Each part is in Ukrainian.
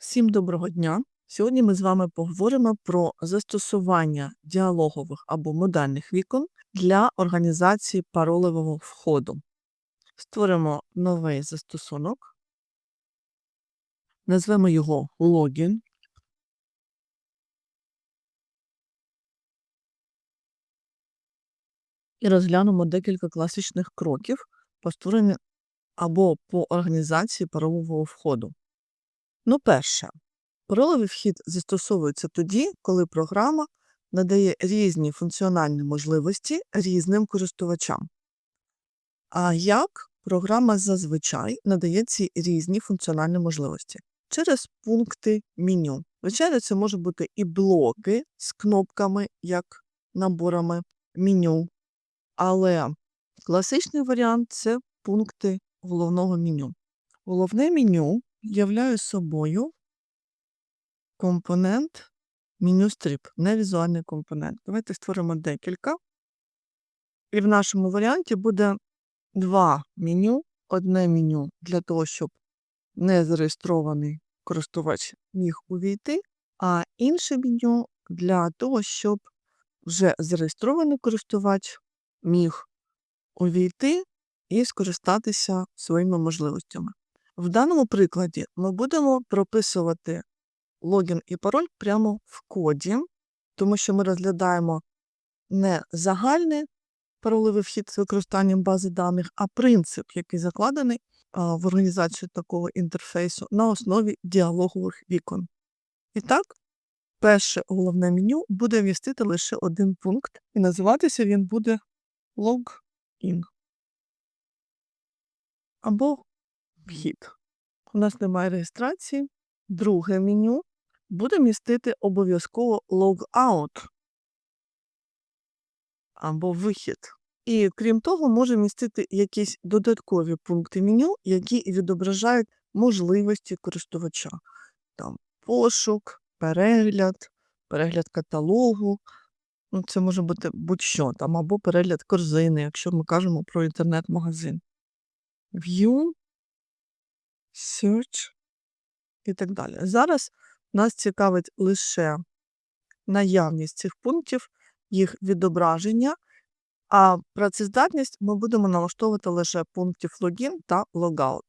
Всім доброго дня! Сьогодні ми з вами поговоримо про застосування діалогових або модальних вікон для організації паролевого входу. Створимо новий застосунок, назвемо його логін. І розглянемо декілька класичних кроків по створенню або по організації паролевого входу. Ну, перше, паролевий вхід застосовується тоді, коли програма надає різні функціональні можливості різним користувачам. А як програма зазвичай надає ці різні функціональні можливості? Через пункти меню. Звичайно, це можуть бути і блоки з кнопками, як наборами меню, але класичний варіант це пункти головного меню. Головне меню являє собою компонент меню стріп, не візуальний компонент. Давайте створимо декілька. І в нашому варіанті буде два меню. Одне меню для того, щоб незареєстрований користувач міг увійти, а інше меню для того, щоб вже зареєстрований користувач міг увійти і скористатися своїми можливостями. В даному прикладі ми будемо прописувати логін і пароль прямо в коді, тому що ми розглядаємо не загальний паролевий вхід з використанням бази даних, а принцип, який закладений в організацію такого інтерфейсу на основі діалогових вікон. І так, перше головне меню буде вмістити лише один пункт, і називатися він буде Login або вхід. У нас немає реєстрації. Друге меню буде містити обов'язково logout або вихід. І крім того, може містити якісь додаткові пункти меню, які відображають можливості користувача. Там пошук, перегляд, перегляд каталогу. Ну, Це може бути будь-що там, або перегляд корзини, якщо ми кажемо про інтернет-магазин. View, Search і так далі. Зараз нас цікавить лише наявність цих пунктів, їх відображення, а працездатність ми будемо налаштовувати лише пунктів логін та логаут.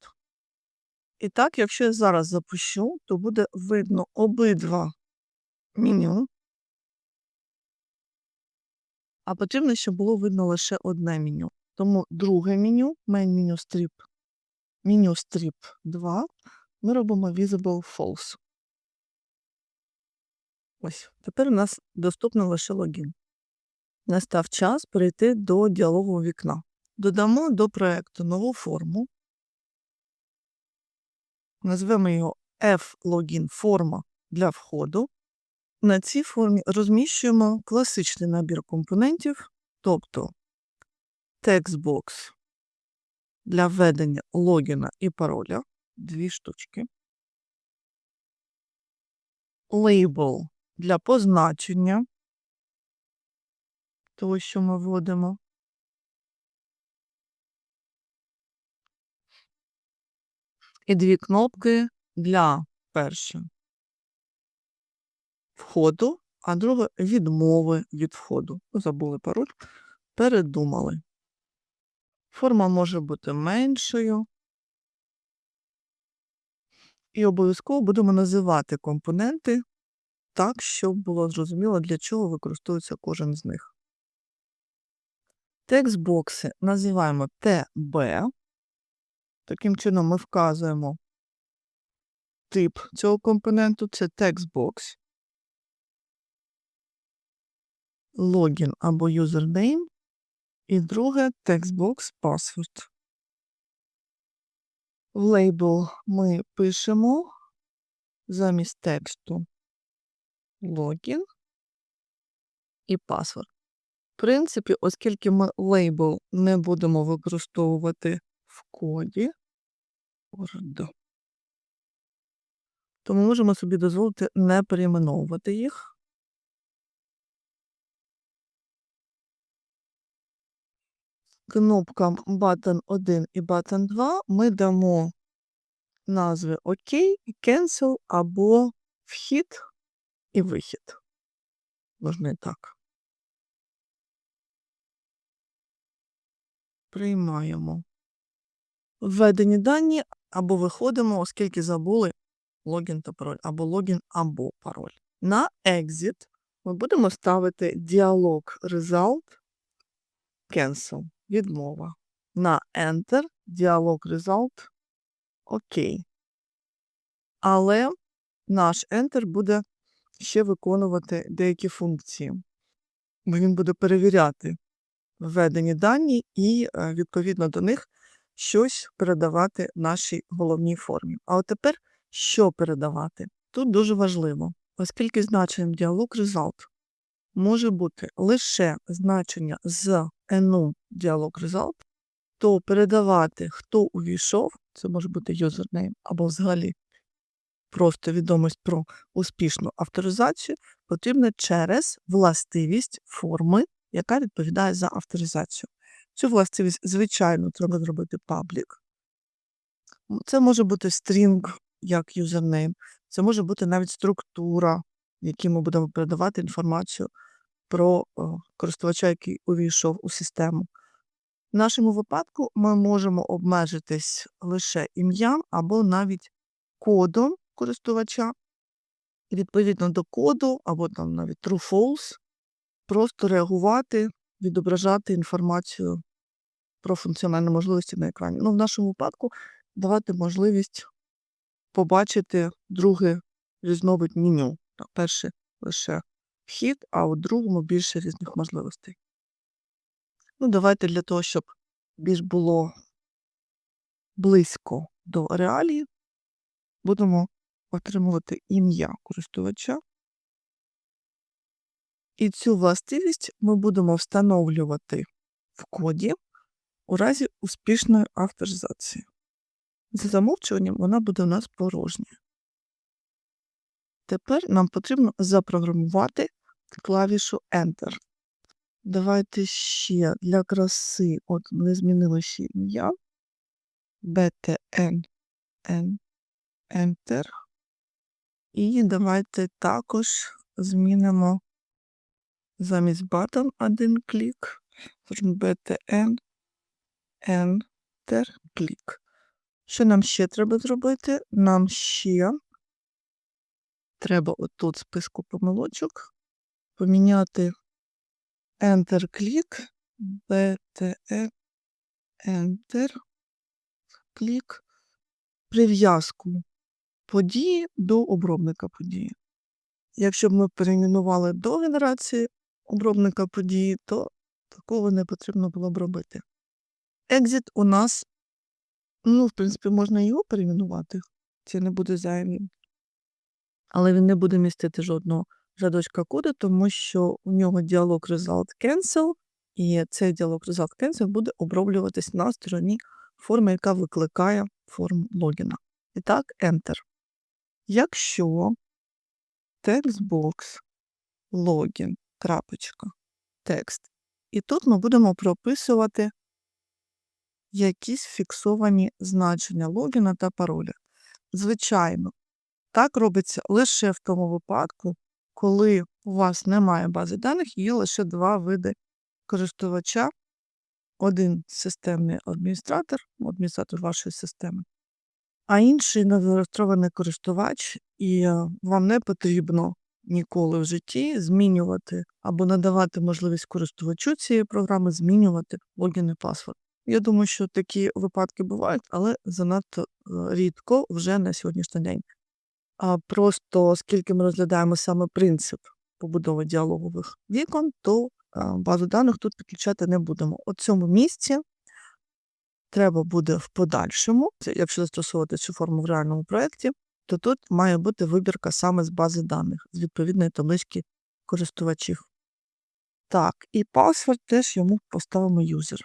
І так, якщо я зараз запущу, то буде видно обидва меню, а потрібно, щоб було видно лише одне меню. Тому друге меню, main меню strip, меню strip 2, ми робимо Visible False. Ось, тепер у нас доступно лише логін. Настав час перейти до діалогового вікна. Додамо до проєкту нову форму. Назвемо його F-логін форма для входу. На цій формі розміщуємо класичний набір компонентів, тобто текстбокс для введення логіна і пароля дві штучки. Лейбл для позначення того, що ми вводимо. І дві кнопки для перше входу, а друге відмови від входу. Забули пароль, передумали. Форма може бути меншою. І обов'язково будемо називати компоненти так, щоб було зрозуміло, для чого використовується кожен з них. Текстбокси називаємо TB. Таким чином ми вказуємо тип цього компоненту це текстбокс, логін або юзернейм, і друге текстбокс password. В лейбл ми пишемо замість тексту логін і паспорт. В принципі, оскільки ми лейбл не будемо використовувати в коді, то ми можемо собі дозволити не перейменовувати їх. Кнопкам Button 1 і Button 2 ми дамо назви ОК, cancel або вхід і вихід. Можна і так. Приймаємо. Введені дані або виходимо, оскільки забули логін та пароль, або логін або пароль. На Exit ми будемо ставити діалог Result Cancel. Відмова. На Enter діалог Result ОК. Але наш Enter буде ще виконувати деякі функції. Бо він буде перевіряти введені дані і, е, відповідно до них, щось передавати нашій головній формі. А от тепер що передавати? Тут дуже важливо, оскільки значенням діалог result може бути лише значення з enum діалог result, то передавати, хто увійшов, це може бути юзернейм або взагалі просто відомість про успішну авторизацію, потрібно через властивість форми, яка відповідає за авторизацію. Цю властивість, звичайно, треба зробити паблік. Це може бути стрінг як юзернейм, це може бути навіть структура, в якій ми будемо передавати інформацію про користувача, який увійшов у систему. В нашому випадку ми можемо обмежитись лише ім'ям або навіть кодом користувача. І відповідно до коду, або там навіть true-false, просто реагувати, відображати інформацію про функціональні можливості на екрані. Ну, в нашому випадку давати можливість побачити друге різновид меню. Так, Перше лише вхід, а у другому більше різних можливостей. Ну, давайте для того, щоб більш було близько до реалії, будемо отримувати ім'я користувача. І цю властивість ми будемо встановлювати в коді у разі успішної авторизації. За замовчуванням вона буде у нас порожня. Тепер нам потрібно запрограмувати клавішу Enter. Давайте ще для краси, от ми змінили ім'я. BTN Enter. І давайте також змінимо замість button один клік. BTN Enter клік. Що нам ще треба зробити? Нам ще треба отут списку помилочок поміняти Enter клік, BTN Enter клік, прив'язку події до обробника події. Якщо б ми перейменували до генерації обробника події, то такого не потрібно було б робити. Exit у нас, ну, в принципі, можна його перейменувати, це не буде зайвим. Але він не буде містити жодного рядочка коду, тому що у нього діалог result cancel, і цей діалог result cancel буде оброблюватись на стороні форми, яка викликає форму логіна. І так, Enter. Якщо текстбокс логін, крапочка, текст. І тут ми будемо прописувати якісь фіксовані значення логіна та пароля. Звичайно, так робиться лише в тому випадку, коли у вас немає бази даних, є лише два види користувача. Один системний адміністратор, адміністратор вашої системи, а інший незареєстрований користувач, і е, вам не потрібно ніколи в житті змінювати або надавати можливість користувачу цієї програми змінювати логін і паспорт. Я думаю, що такі випадки бувають, але занадто е, рідко вже на сьогоднішній день. А просто оскільки ми розглядаємо саме принцип побудови діалогових вікон, то базу даних тут підключати не будемо. У цьому місці треба буде в подальшому, якщо застосовувати цю форму в реальному проєкті, то тут має бути вибірка саме з бази даних, з відповідної таблички користувачів. Так, і паспорт теж йому поставимо юзер.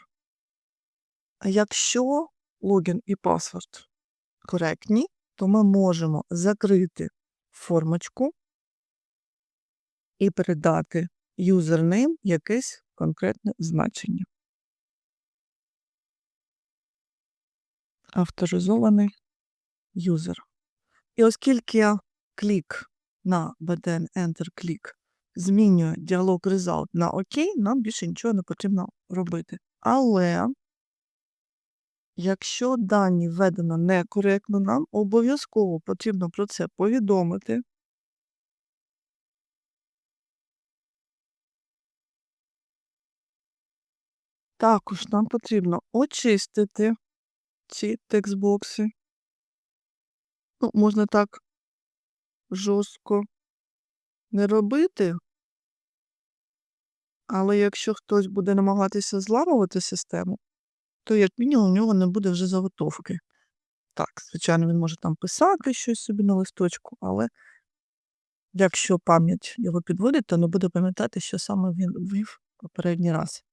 А якщо логін і паспорт коректні, то ми можемо закрити формочку і передати юзернейм якесь конкретне значення. Авторизований user. І оскільки клік на button Enter клік змінює діалог Result на ОК, нам більше нічого не потрібно робити. Але якщо дані введено некоректно, нам обов'язково потрібно про це повідомити. Також нам потрібно очистити ці текстбокси. Ну, можна так жорстко не робити. Але якщо хтось буде намагатися зламувати систему, то як мінімум у нього не буде вже заготовки. Так, звичайно, він може там писати щось собі на листочку, але якщо пам'ять його підводить, то не буде пам'ятати, що саме він ввів попередній раз.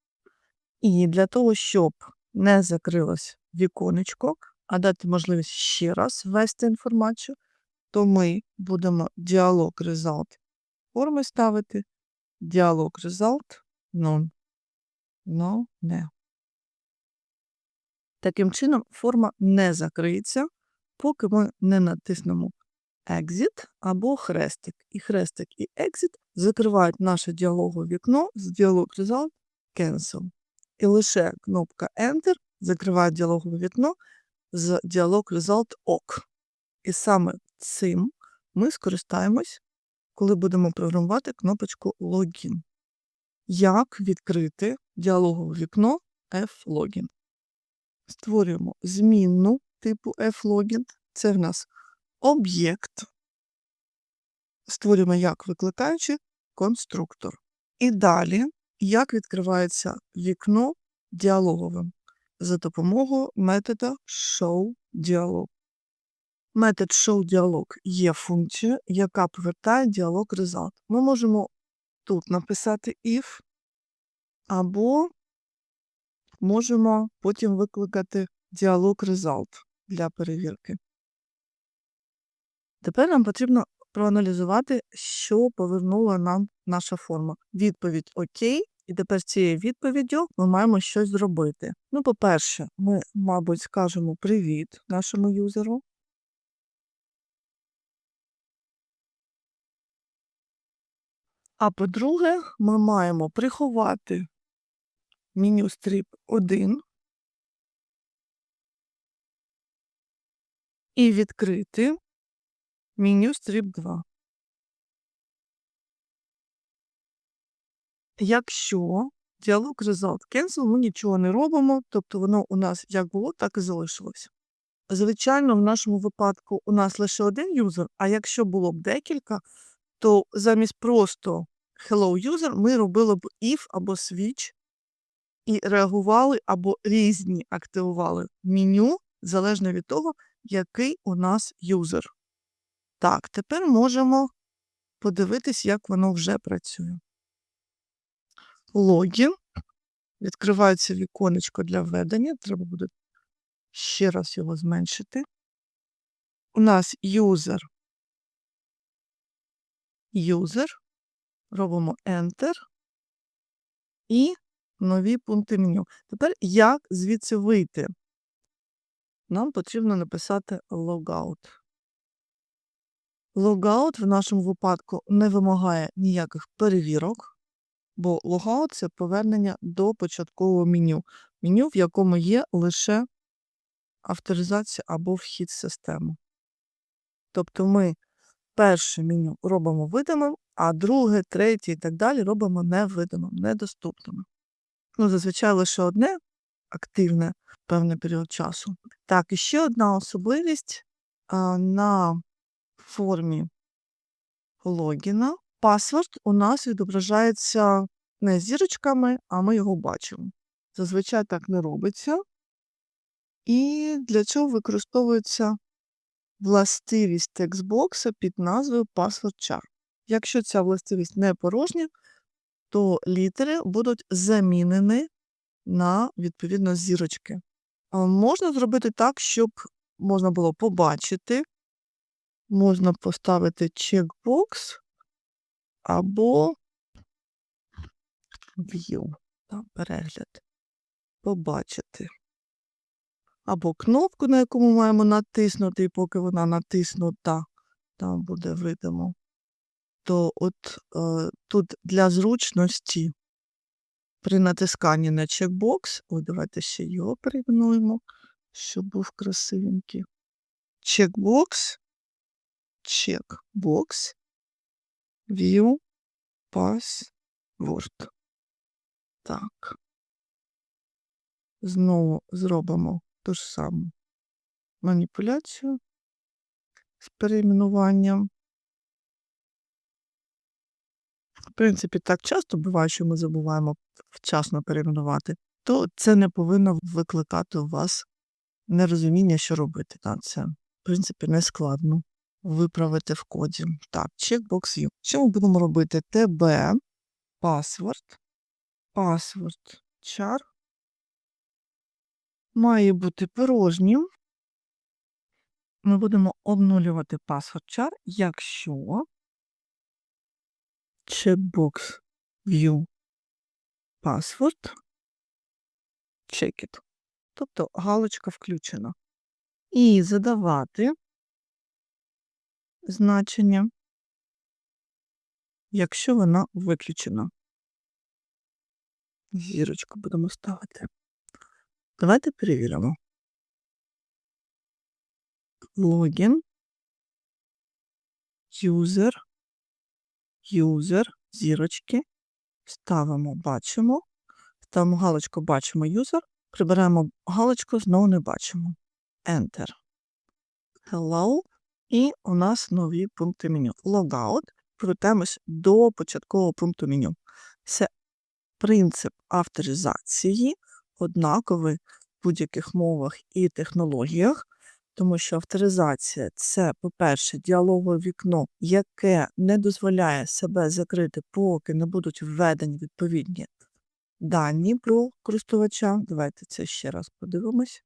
І для того, щоб не закрилось віконечко, а дати можливість ще раз ввести інформацію, то ми будемо діалог result форми ставити, діалог result none. No, не. Таким чином, форма не закриється, поки ми не натиснемо Exit або хрестик. І хрестик і Exit закривають наше діалогове вікно з діалог result Cancel. І лише кнопка Enter закриває діалогове вікно з діалог Result OK. І саме цим ми скористаємось, коли будемо програмувати кнопочку Login. Як відкрити діалогове вікно F-Login? Створюємо змінну типу F-Login. Це в нас об'єкт. Створюємо як викликаючи конструктор. І далі, як відкривається вікно діалоговим за допомогою метода showDialog. Метод showDialog є функцією, яка повертає діалог result. Ми можемо тут написати if, або можемо потім викликати діалог result для перевірки. Тепер нам потрібно проаналізувати, що повернула нам наша форма. Відповідь Окей, і тепер цією відповіддю ми маємо щось зробити. Ну, по-перше, ми, мабуть, скажемо привіт нашому юзеру. А по-друге, ми маємо приховати меню стріп 1 і відкрити меню стріп 2. Якщо діалог result cancel, ми нічого не робимо, тобто воно у нас як було, так і залишилось. Звичайно, в нашому випадку у нас лише один юзер, а якщо було б декілька, то замість просто hello user ми робили б if або switch і реагували або різні активували меню залежно від того, який у нас юзер. Так, тепер можемо подивитись, як воно вже працює. Логін. Відкривається віконечко для введення. Треба буде ще раз його зменшити. У нас юзер. Юзер. Робимо Enter. І нові пункти меню. Тепер як звідси вийти? Нам потрібно написати logout. Logout в нашому випадку не вимагає ніяких перевірок, бо logout – це повернення до початкового меню. Меню, в якому є лише авторизація або вхід в систему. Тобто ми перше меню робимо видимим, а друге, третє і так далі робимо невидимим, недоступним. Ну, зазвичай лише одне активне певний період часу. Так, і ще одна особливість на формі логіна. Паспорт у нас відображається не зірочками, а ми його бачимо. Зазвичай так не робиться. І для цього використовується властивість текстбокса під назвою Password Char. Якщо ця властивість не порожня, то літери будуть замінені на відповідно зірочки. Можна зробити так, щоб можна було побачити, можна поставити чекбокс або view, та, перегляд, побачити. або кнопку, на яку ми маємо натиснути, і поки вона натиснута, там буде видимо. То от е, тут для зручності при натисканні на чекбокс, ой, давайте ще його перейменуємо, щоб був красивенький. Чекбокс, чекбокс, view, password. Так. Знову зробимо ту ж саму маніпуляцію з перейменуванням. Принципі, так часто буває, що ми забуваємо вчасно перейменувати, то це не повинно викликати у вас нерозуміння, що робити. Так, це, в принципі, не складно виправити в коді. Так, checkbox view. Що ми будемо робити? TB, password, password char має бути порожнім. Ми будемо обнулювати password char, якщо checkbox view password check it. Тобто галочка включена. І задавати значення, якщо вона виключена. Зірочку будемо ставити. Давайте перевіримо. Логін. Юзер. Юзер. Зірочки. Ставимо, бачимо. Ставимо галочку бачимо юзер. Прибираємо галочку, знову не бачимо. Enter. Hello. І у нас нові пункти меню. Logout. Повертаємось до початкового пункту меню. Це принцип авторизації однаковий в будь-яких мовах і технологіях, тому що авторизація це, по-перше, діалогове вікно, яке не дозволяє себе закрити, поки не будуть введені відповідні дані про користувача. Давайте це ще раз подивимось.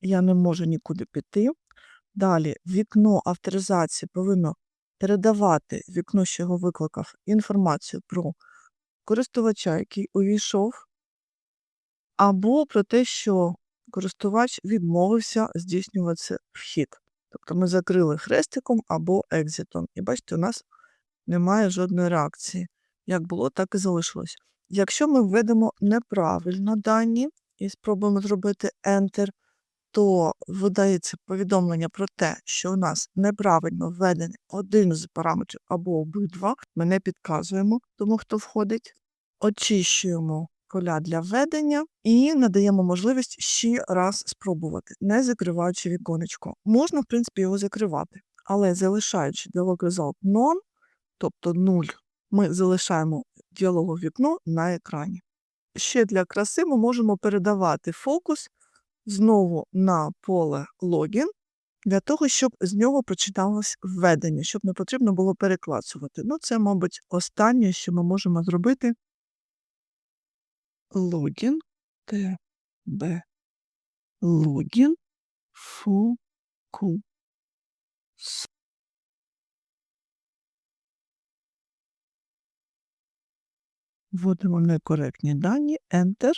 Я не можу нікуди піти. Далі вікно авторизації повинно передавати вікно, що його викликав, інформацію про користувача, який увійшов, або про те, що користувач відмовився здійснювати вхід. Тобто ми закрили хрестиком або екзитом. І бачите, у нас немає жодної реакції. Як було, так і залишилось. Якщо ми введемо неправильно дані і спробуємо зробити Enter, то видається повідомлення про те, що у нас неправильно введений один з параметрів або обидва. Ми не підказуємо тому, хто входить. Очищуємо поля для введення і надаємо можливість ще раз спробувати, не закриваючи віконечко. Можна, в принципі, його закривати, але залишаючи dialog result none, тобто 0, ми залишаємо діалогове вікно на екрані. Ще для краси ми можемо передавати фокус знову на поле логін, для того, щоб з нього прочиталось введення, щоб не потрібно було переклацувати. Ну, це, мабуть, останнє, що ми можемо зробити. Логін, ТБ, логін, фокус. Вводимо некоректні дані, Enter,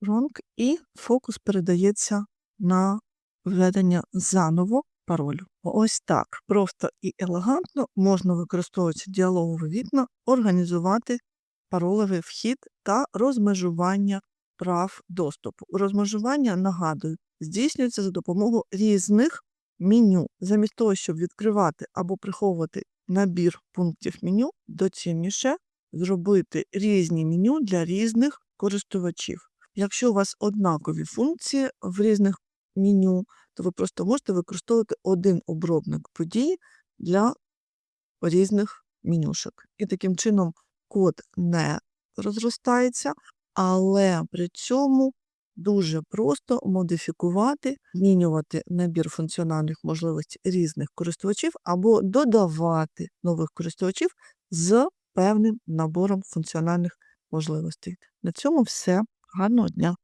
wrong, і фокус передається на введення заново паролю. Ось так. Просто і елегантно можна використовувати діалогове вікна, організувати паролевий вхід та розмежування прав доступу. Розмежування, нагадую, здійснюється за допомогою різних меню. Замість того, щоб відкривати або приховувати набір пунктів меню, доцільніше зробити різні меню для різних користувачів. Якщо у вас однакові функції в різних меню, то ви просто можете використовувати один обробник подій для різних менюшок. І таким чином код не розростається, але при цьому дуже просто модифікувати, змінювати набір функціональних можливостей різних користувачів або додавати нових користувачів з певним набором функціональних можливостей. На цьому все. Гарного дня!